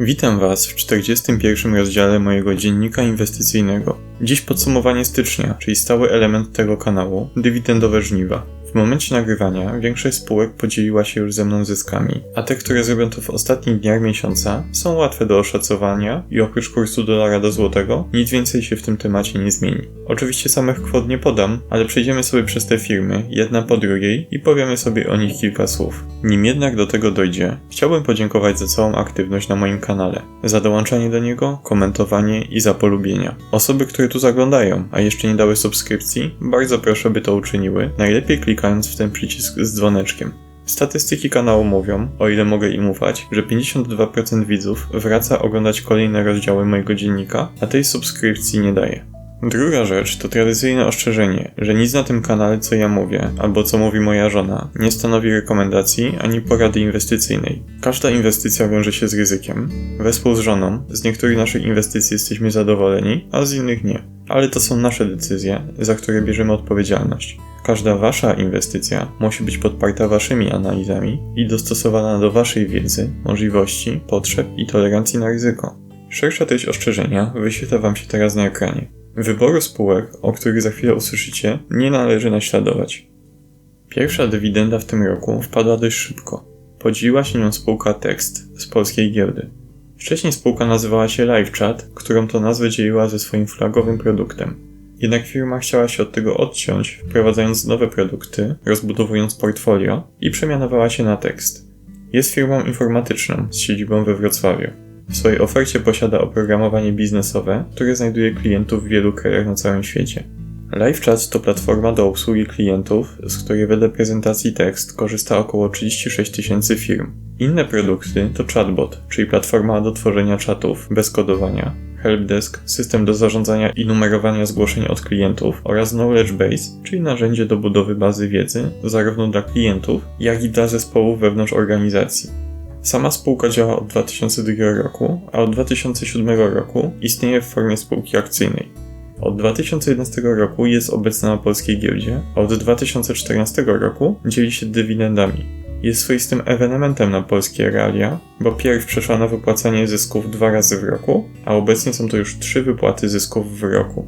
Witam Was w 41 rozdziale mojego dziennika inwestycyjnego. Dziś podsumowanie stycznia, czyli stały element tego kanału dywidendowe żniwa. W momencie nagrywania większość spółek podzieliła się już ze mną zyskami, a te, które zrobią to w ostatnich dniach miesiąca, są łatwe do oszacowania i oprócz kursu dolara do złotego, nic więcej się w tym temacie nie zmieni. Oczywiście samych kwot nie podam, ale przejdziemy sobie przez te firmy, jedna po drugiej i powiemy sobie o nich kilka słów. Nim jednak do tego dojdzie, chciałbym podziękować za całą aktywność na moim kanale, za dołączanie do niego, komentowanie i za polubienia. Osoby, które tu zaglądają, a jeszcze nie dały subskrypcji, bardzo proszę by to uczyniły, najlepiej klikając w ten przycisk z dzwoneczkiem. Statystyki kanału mówią, o ile mogę im ufać, że 52% widzów wraca oglądać kolejne rozdziały mojego dziennika, a tej subskrypcji nie daje. Druga rzecz to tradycyjne ostrzeżenie, że nic na tym kanale co ja mówię, albo co mówi moja żona, nie stanowi rekomendacji ani porady inwestycyjnej. Każda inwestycja wiąże się z ryzykiem. Wespół z żoną, z niektórych naszych inwestycji jesteśmy zadowoleni, a z innych nie. Ale to są nasze decyzje, za które bierzemy odpowiedzialność. Każda wasza inwestycja musi być podparta waszymi analizami i dostosowana do waszej wiedzy, możliwości, potrzeb i tolerancji na ryzyko. Szersza treść ostrzeżenia wyświetla wam się teraz na ekranie. Wyboru spółek, o których za chwilę usłyszycie, nie należy naśladować. Pierwsza dywidenda w tym roku wpadła dość szybko. Podzieliła się nią spółka Text z polskiej giełdy. Wcześniej spółka nazywała się LiveChat, którą to nazwę dzieliła ze swoim flagowym produktem. Jednak firma chciała się od tego odciąć, wprowadzając nowe produkty, rozbudowując portfolio i przemianowała się na Text. Jest firmą informatyczną z siedzibą we Wrocławiu. W swojej ofercie posiada oprogramowanie biznesowe, które znajduje klientów w wielu krajach na całym świecie. LiveChat to platforma do obsługi klientów, z której wedle prezentacji tekst korzysta około 36 tysięcy firm. Inne produkty to chatbot, czyli platforma do tworzenia czatów bez kodowania, helpdesk, system do zarządzania i numerowania zgłoszeń od klientów oraz knowledge base, czyli narzędzie do budowy bazy wiedzy zarówno dla klientów, jak i dla zespołów wewnątrz organizacji. Sama spółka działa od 2002 roku, a od 2007 roku istnieje w formie spółki akcyjnej. Od 2011 roku jest obecna na polskiej giełdzie, a od 2014 roku dzieli się dywidendami. Jest swoistym ewenementem na polskie realia, bo pierw przeszła na wypłacanie zysków dwa razy w roku, a obecnie są to już trzy wypłaty zysków w roku.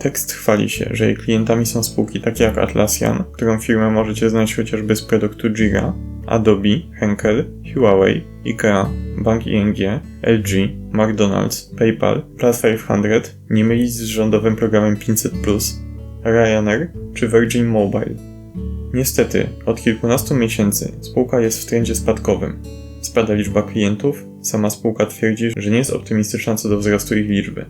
Tekst chwali się, że jej klientami są spółki takie jak Atlassian, którą firmę możecie znać chociażby z produktu Jira, Adobe, Henkel, Huawei, IKEA, Bank ING, LG, McDonald's, PayPal, Plus 500, nie mylić z rządowym programem 500+, Ryanair czy Virgin Mobile. Niestety, od kilkunastu miesięcy spółka jest w trendzie spadkowym. Spada liczba klientów, sama spółka twierdzi, że nie jest optymistyczna co do wzrostu ich liczby.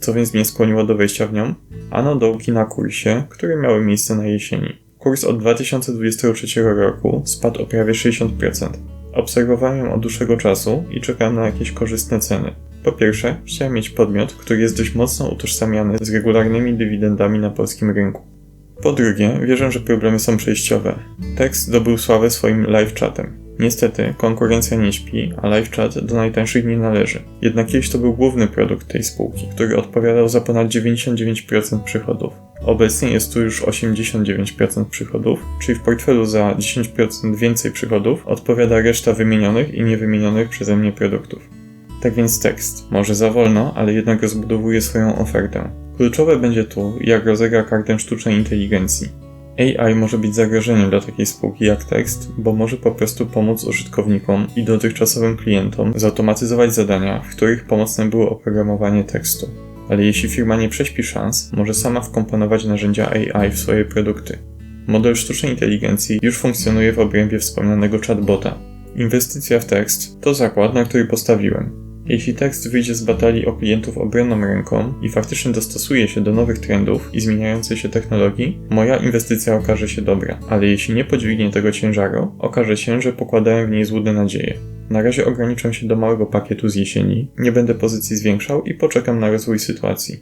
Co więc mnie skłoniło do wejścia w nią? Ano dołki na kursie, które miały miejsce na jesieni. Kurs od 2023 roku spadł o prawie 60%. Obserwowałem od dłuższego czasu i czekałem na jakieś korzystne ceny. Po pierwsze, chciałem mieć podmiot, który jest dość mocno utożsamiany z regularnymi dywidendami na polskim rynku. Po drugie, wierzę, że problemy są przejściowe. Tekst zdobył sławę swoim live chatem. Niestety, konkurencja nie śpi, a LiveChat do najtańszych nie należy. Jednak kiedyś to był główny produkt tej spółki, który odpowiadał za ponad 99% przychodów. Obecnie jest tu już 89% przychodów, czyli w portfelu za 10% więcej przychodów odpowiada reszta wymienionych i niewymienionych przeze mnie produktów. Tak więc tekst, może za wolno, ale jednak rozbudowuje swoją ofertę. Kluczowe będzie tu, jak rozegra kartę sztucznej inteligencji. AI może być zagrożeniem dla takiej spółki jak Text, bo może po prostu pomóc użytkownikom i dotychczasowym klientom zautomatyzować zadania, w których pomocne było oprogramowanie tekstu. Ale jeśli firma nie prześpi szans, może sama wkomponować narzędzia AI w swoje produkty. Model sztucznej inteligencji już funkcjonuje w obrębie wspomnianego chatbota. Inwestycja w tekst to zakład, na który postawiłem. Jeśli tekst wyjdzie z batalii o klientów obronną ręką i faktycznie dostosuje się do nowych trendów i zmieniającej się technologii, moja inwestycja okaże się dobra, ale jeśli nie podźwignie tego ciężaru, okaże się, że pokładałem w niej złudne nadzieje. Na razie ograniczę się do małego pakietu z jesieni, nie będę pozycji zwiększał i poczekam na rozwój sytuacji.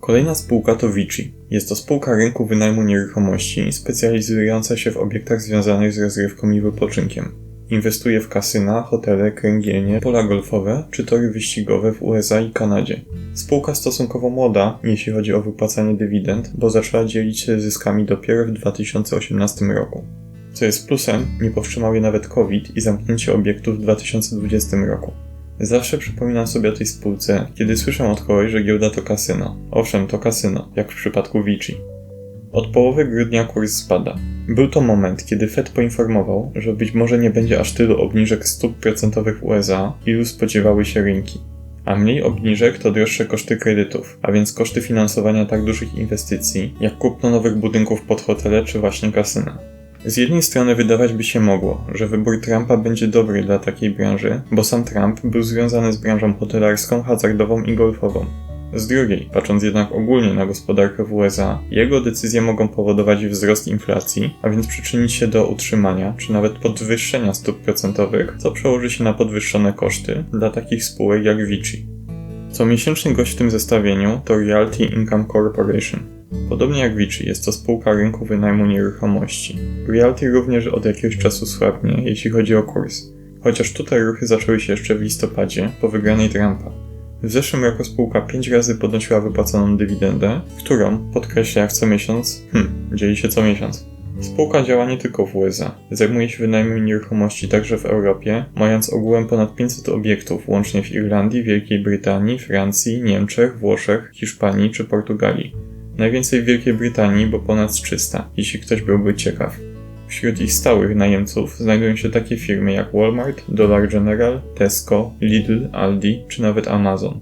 Kolejna spółka to Vici. Jest to spółka rynku wynajmu nieruchomości specjalizująca się w obiektach związanych z rozrywką i wypoczynkiem. Inwestuje w kasyna, hotele, kręgielnie, pola golfowe czy tory wyścigowe w USA i Kanadzie. Spółka stosunkowo młoda, jeśli chodzi o wypłacanie dywidend, bo zaczęła dzielić się zyskami dopiero w 2018 roku. Co jest plusem, nie powstrzymał je nawet COVID i zamknięcie obiektów w 2020 roku. Zawsze przypominam sobie o tej spółce, kiedy słyszę od kogoś, że giełda to kasyno. Owszem, to kasyno, jak w przypadku Vici. Od połowy grudnia kurs spada. Był to moment, kiedy Fed poinformował, że być może nie będzie aż tylu obniżek stóp procentowych w USA, ilu spodziewały się rynki. A mniej obniżek to droższe koszty kredytów, a więc koszty finansowania tak dużych inwestycji, jak kupno nowych budynków pod hotele czy właśnie kasyna. Z jednej strony wydawać by się mogło, że wybór Trumpa będzie dobry dla takiej branży, bo sam Trump był związany z branżą hotelarską, hazardową i golfową. Z drugiej, patrząc jednak ogólnie na gospodarkę w USA, jego decyzje mogą powodować wzrost inflacji, a więc przyczynić się do utrzymania czy nawet podwyższenia stóp procentowych, co przełoży się na podwyższone koszty dla takich spółek jak Vici. Comiesięczny gość w tym zestawieniu to Realty Income Corporation. Podobnie jak Vici, jest to spółka rynku wynajmu nieruchomości. Realty również od jakiegoś czasu słabnie, jeśli chodzi o kurs. Chociaż tutaj ruchy zaczęły się jeszcze w listopadzie, po wygranej Trumpa. W zeszłym roku spółka 5 razy podnosiła wypłaconą dywidendę, którą, podkreśla jak co miesiąc, hmm, dzieli się co miesiąc. Spółka działa nie tylko w USA. Zajmuje się wynajmem nieruchomości także w Europie, mając ogółem ponad 500 obiektów, łącznie w Irlandii, Wielkiej Brytanii, Francji, Niemczech, Włoszech, Hiszpanii czy Portugalii. Najwięcej w Wielkiej Brytanii, bo ponad 300, jeśli ktoś byłby ciekaw. Wśród ich stałych najemców znajdują się takie firmy jak Walmart, Dollar General, Tesco, Lidl, Aldi czy nawet Amazon.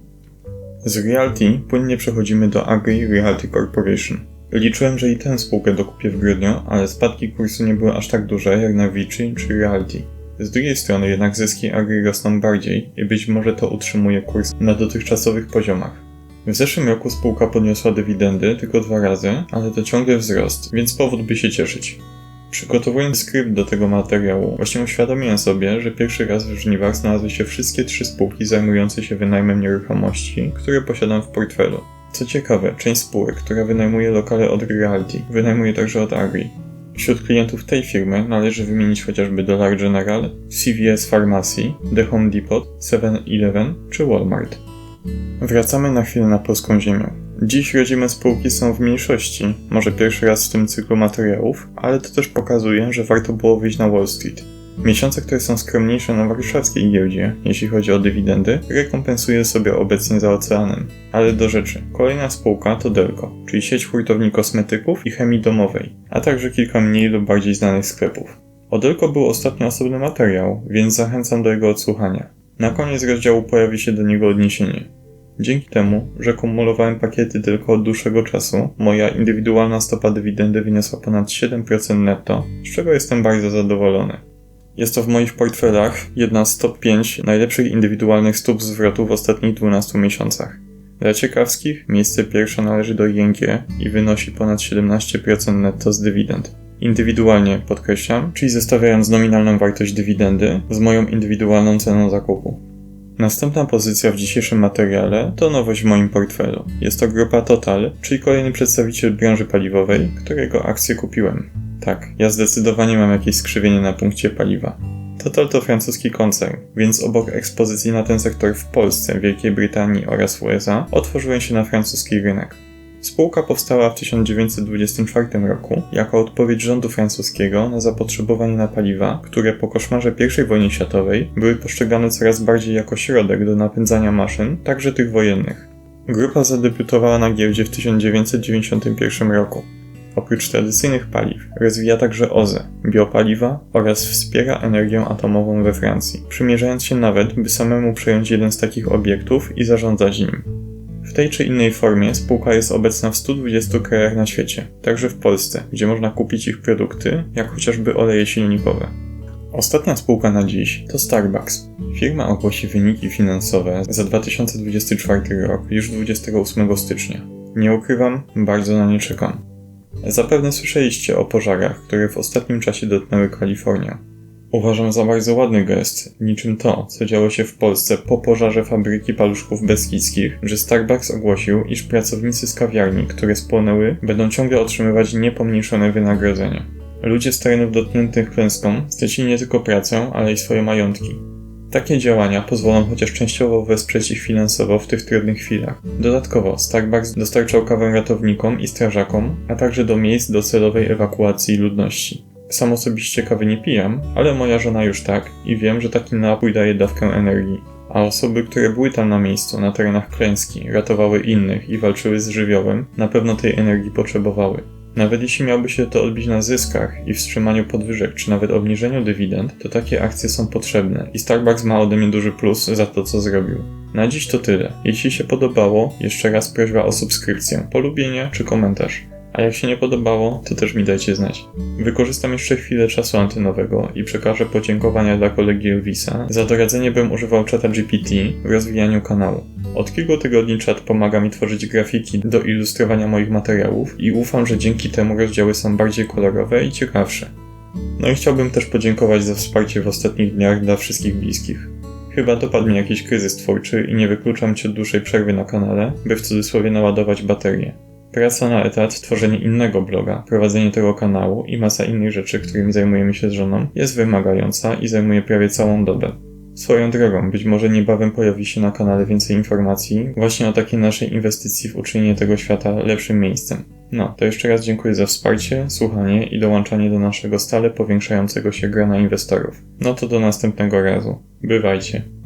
Z Realty płynnie przechodzimy do Agri Realty Corporation. Liczyłem, że i tę spółkę dokupię w grudniu, ale spadki kursu nie były aż tak duże jak na Vici czy Realty. Z drugiej strony jednak zyski Agri rosną bardziej i być może to utrzymuje kurs na dotychczasowych poziomach. W zeszłym roku spółka podniosła dywidendy tylko dwa razy, ale to ciągle wzrost, więc powód by się cieszyć. Przygotowując skrypt do tego materiału, właśnie uświadomiłem sobie, że pierwszy raz w żniwach znalazły się wszystkie trzy spółki zajmujące się wynajmem nieruchomości, które posiadam w portfelu. Co ciekawe, część spółek, która wynajmuje lokale od Realty, wynajmuje także od Agri. Wśród klientów tej firmy należy wymienić chociażby Dollar General, CVS Pharmacy, The Home Depot, 7-Eleven czy Walmart. Wracamy na chwilę na polską ziemię. Dziś rodzime spółki są w mniejszości, może pierwszy raz w tym cyklu materiałów, ale to też pokazuje, że warto było wyjść na Wall Street. Miesiące, które są skromniejsze na warszawskiej giełdzie, jeśli chodzi o dywidendy, rekompensuje sobie obecnie za oceanem. Ale do rzeczy. Kolejna spółka to Delco, czyli sieć hurtowni kosmetyków i chemii domowej, a także kilka mniej lub bardziej znanych sklepów. O Delco był ostatnio osobny materiał, więc zachęcam do jego odsłuchania. Na koniec rozdziału pojawi się do niego odniesienie. Dzięki temu, że kumulowałem pakiety tylko od dłuższego czasu, moja indywidualna stopa dywidendy wyniosła ponad 7% netto, z czego jestem bardzo zadowolony. Jest to w moich portfelach jedna z top 5 najlepszych indywidualnych stóp zwrotu w ostatnich 12 miesiącach. Dla ciekawskich, miejsce pierwsze należy do ING i wynosi ponad 17% netto z dywidend. Indywidualnie podkreślam, czyli zestawiając nominalną wartość dywidendy z moją indywidualną ceną zakupu. Następna pozycja w dzisiejszym materiale to nowość w moim portfelu. Jest to grupa Total, czyli kolejny przedstawiciel branży paliwowej, którego akcję kupiłem. Tak, ja zdecydowanie mam jakieś skrzywienie na punkcie paliwa. Total to francuski koncern, więc obok ekspozycji na ten sektor w Polsce, Wielkiej Brytanii oraz USA, otworzyłem się na francuski rynek. Spółka powstała w 1924 roku jako odpowiedź rządu francuskiego na zapotrzebowanie na paliwa, które po koszmarze I wojny światowej były postrzegane coraz bardziej jako środek do napędzania maszyn, także tych wojennych. Grupa zadebiutowała na giełdzie w 1991 roku. Oprócz tradycyjnych paliw rozwija także OZE, biopaliwa oraz wspiera energię atomową we Francji, przymierzając się nawet, by samemu przejąć jeden z takich obiektów i zarządzać nim. W tej czy innej formie spółka jest obecna w 120 krajach na świecie, także w Polsce, gdzie można kupić ich produkty, jak chociażby oleje silnikowe. Ostatnia spółka na dziś to Starbucks. Firma ogłosi wyniki finansowe za 2024 rok już 28 stycznia. Nie ukrywam, bardzo na nie czekam. Zapewne słyszeliście o pożarach, które w ostatnim czasie dotknęły Kalifornię. Uważam za bardzo ładny gest, niczym to, co działo się w Polsce po pożarze fabryki paluszków beskidzkich, że Starbucks ogłosił, iż pracownicy z kawiarni, które spłonęły, będą ciągle otrzymywać niepomniejszone wynagrodzenia. Ludzie z terenów dotkniętych klęską stracili nie tylko pracę, ale i swoje majątki. Takie działania pozwolą chociaż częściowo wesprzeć ich finansowo w tych trudnych chwilach. Dodatkowo Starbucks dostarczał kawę ratownikom i strażakom, a także do miejsc docelowej ewakuacji ludności. Sam osobiście kawy nie pijam, ale moja żona już tak i wiem, że taki napój daje dawkę energii. a osoby, które były tam na miejscu, na terenach klęski, ratowały innych i walczyły z żywiołem, na pewno tej energii potrzebowały. Nawet jeśli miałoby się to odbić na zyskach i wstrzymaniu podwyżek, czy nawet obniżeniu dywidend, to takie akcje są potrzebne i Starbucks ma ode mnie duży plus za to, co zrobił. Na dziś to tyle. Jeśli się podobało, jeszcze raz prośba o subskrypcję, polubienie czy komentarz. A jak się nie podobało, to też mi dajcie znać. Wykorzystam jeszcze chwilę czasu antynowego i przekażę podziękowania dla kolegi Elvisa za doradzenie, bym używał czata GPT w rozwijaniu kanału. Od kilku tygodni czat pomaga mi tworzyć grafiki do ilustrowania moich materiałów i ufam, że dzięki temu rozdziały są bardziej kolorowe i ciekawsze. No i chciałbym też podziękować za wsparcie w ostatnich dniach dla wszystkich bliskich. Chyba dopadł mnie jakiś kryzys twórczy i nie wykluczam cię dłuższej przerwy na kanale, by w cudzysłowie naładować baterię. Praca na etat, tworzenie innego bloga, prowadzenie tego kanału i masa innych rzeczy, którymi zajmujemy się z żoną, jest wymagająca i zajmuje prawie całą dobę. Swoją drogą, być może niebawem pojawi się na kanale więcej informacji właśnie o takiej naszej inwestycji w uczynienie tego świata lepszym miejscem. No, to jeszcze raz dziękuję za wsparcie, słuchanie i dołączanie do naszego stale powiększającego się grona inwestorów. No to do następnego razu. Bywajcie.